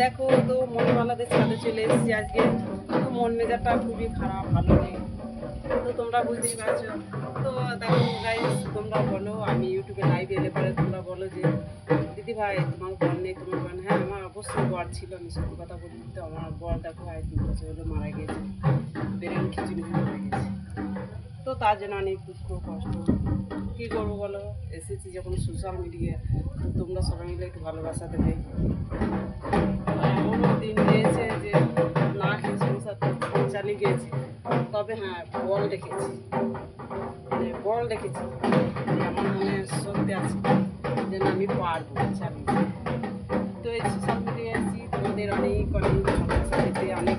দেখো তো মন বালাদের ছাদে চলে এসেছি আজকে। তো মন মেজাজটা খুবই খারাপ, ভালো নেই। তো তোমরা বুঝতেই পারছ। তো দেখো গাইস তোমরা বলো, আমি ইউটিউবে লাইভ এলে পরে তোমরা বলো যে, দিদি ভাই, তোমার বর নেই, তোমার বর হ্যাঁ আমার অবশ্যই বর ছিল, আমি সত্যি কথা বলি তো আমার বর দেখো আয় তিন বছর হলো মারা গেছে। বেরেন খিচুড়ি মারা গেছে। তো তার জন্য অনেক দুঃখ কষ্ট। কী করব বলো? এসেছি যখন সোশ্যাল মিডিয়া তোমরা সবাই মিলে একটু ভালোবাসা দেবে। চালিয়ে গিয়েছি। তবে হ্যাঁ বল দেখেছি। মানে বল দেখেছি। আমার মনে সত্যি আছে যে আমি পারব চালিয়ে তো এই দিয়ে আসি তোমাদের অনেক অনেক অনেক অনেক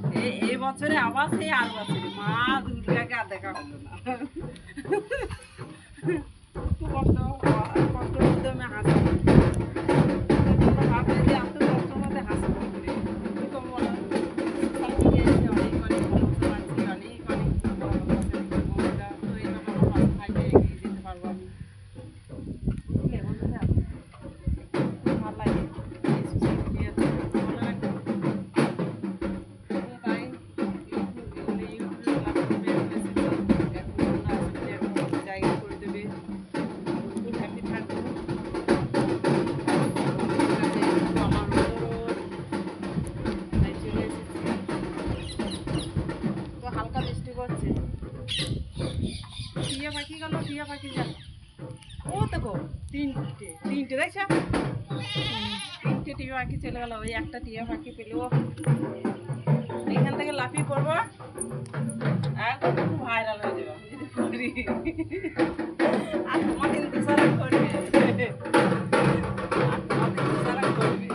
বছরে আবার সেই আর বছরে মা দুর্গাকে আর দেখা হলো না। গেল টিয়া পাখি যা ও দেখো, তিনটে তিনটে দেখছ তিনটে টিয়া পাখি চলে গেল, ওই একটা টিয়া পাখি পেল। এখান থেকে লাফিয়ে পড়ব। একদম ভাইরাল হয়ে যাবে যদি পড়ি। আর তোমাকে দোষারোপ করবে। আর তোমাকে দোষারোপ করবে।